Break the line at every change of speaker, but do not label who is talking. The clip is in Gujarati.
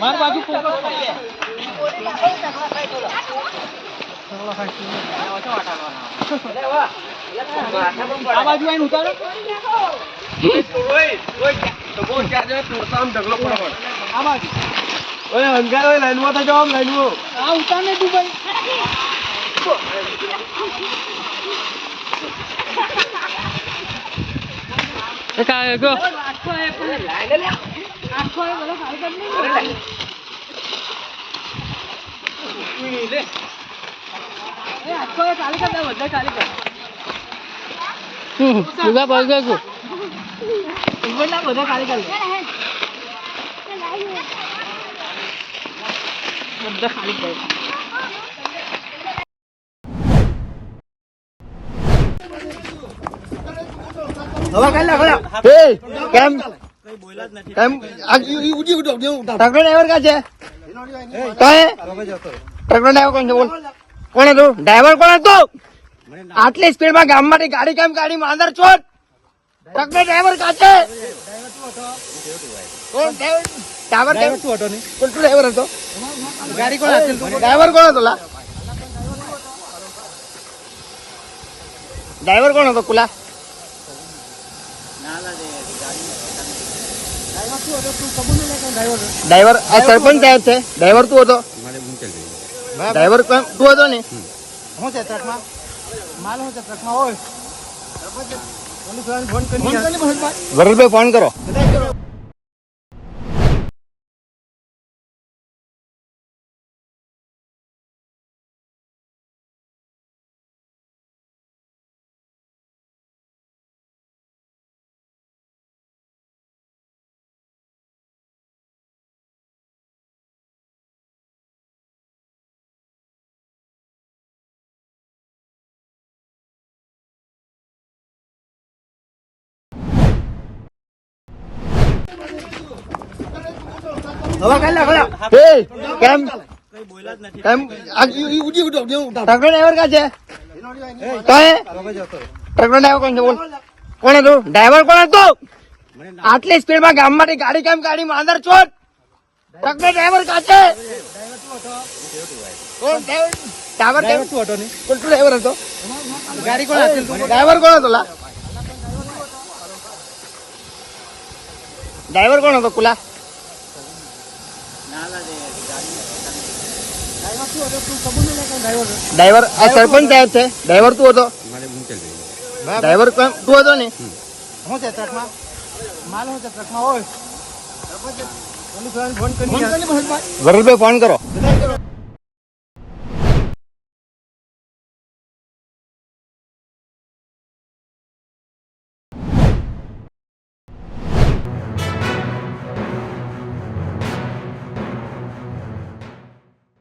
માર બાજુ ફોકસ આ બાજુ આવીને ઉતારો. આ બાજુ.
ઓય અંગાર ઓય લાઈનમાં તો જાવ લાઈનમાં
આ ઉતાર ને ગો આખો એ બધો ખાલી કરી નહીં એ આખો એ ખાલી કર દે બધા ખાલી કર સુગા ભાઈ ગયો બધા બધા ખાલી કર દે બધા ખાલી કર
હવે કાલે
કેમ? ટ્રકનો ડ્રાઈવર કા છે? ટ્રકનો ડ્રાઈવર કોણ છે? બોલ. કોણ હતું? ડ્રાઈવર કોણ હતું? આટલી સ્પીડમાં ગામમાંથી ગાડી કેમ ગાડી માંદર ચોટ ટ્રકનો ડ્રાઈવર કા છે? ડ્રાઈવર. ડ્રાઈવર કેમ
હતો
કોણ ડ્રાઈવર હતો.
ગાડી કોણ હતી
ડ્રાઈવર કોણ હતો લા? ડ્રાઈવર કોણ હતો કુલા? ડ્રાઈવર આ સરપંચ સાહેબ છે. ડ્રાઈવર તું હતો? ડ્રાઈવર તું હતો ને?
શું છે ટ્રકમાં? માલ શું છે ટ્રકમાં? હોય પોલીસ ફોન કરી.
એ કેમ? કેમ? ઉડી ઉડી. ડ્રાઈવર કા છે? કાંઈ? ટ્રકનો ડ્રાઈવર કોણ છે? બોલ. કોણ હતું? ડ્રાઈવર કોણ હતું? આટલી સ્પીડમાં ગામમાંથી ગાડી કેમ કાઢી? માંદર ચોટ ટ્રકનો ડ્રાઈવર કા છે? ડ્રાઈવર? ડ્રાઈવર
હતો
કોણ? ડ્રાઈવર હતો?
ગાડી કોણ હતી
ડ્રાઈવર કોણ હતો? લા. ડ્રાઈવર કોણ હતો? કુલા? ડ્રાઈવર આ સરપંચ સાહેબ છે. ડ્રાઈવર તું હતો? ડ્રાઈવર તું હતો ને?
શું છે ટ્રકમાં? માલ શું છે ટ્રકમાં? હોય ફોન કરી
વરુણભાઈ ફોન કરો